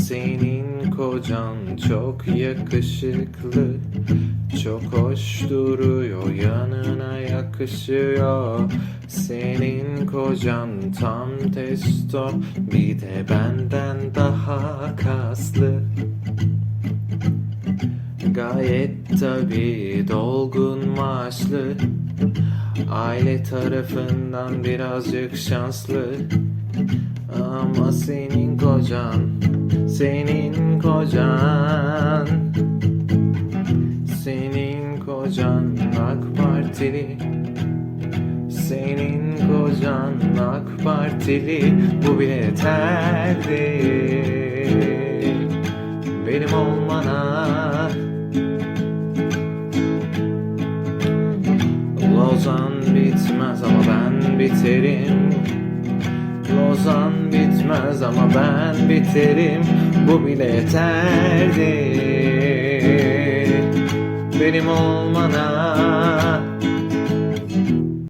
Senin kocan çok yakışıklı Çok hoş duruyor yanına yakışıyor. Senin kocan tam testo Bir de benden daha kaslı. Gayet tabi dolgun maaşlı Aile tarafından birazcık şanslı. Ama senin kocan Senin kocan. Senin kocan AK Partili. Senin kocan AK Partili. Bu bile yeterdi Benim olmana. Lozan bitmez ama ben biterim. Lozan bitmez ama ben biterim Bu bile yeterdi Benim olmana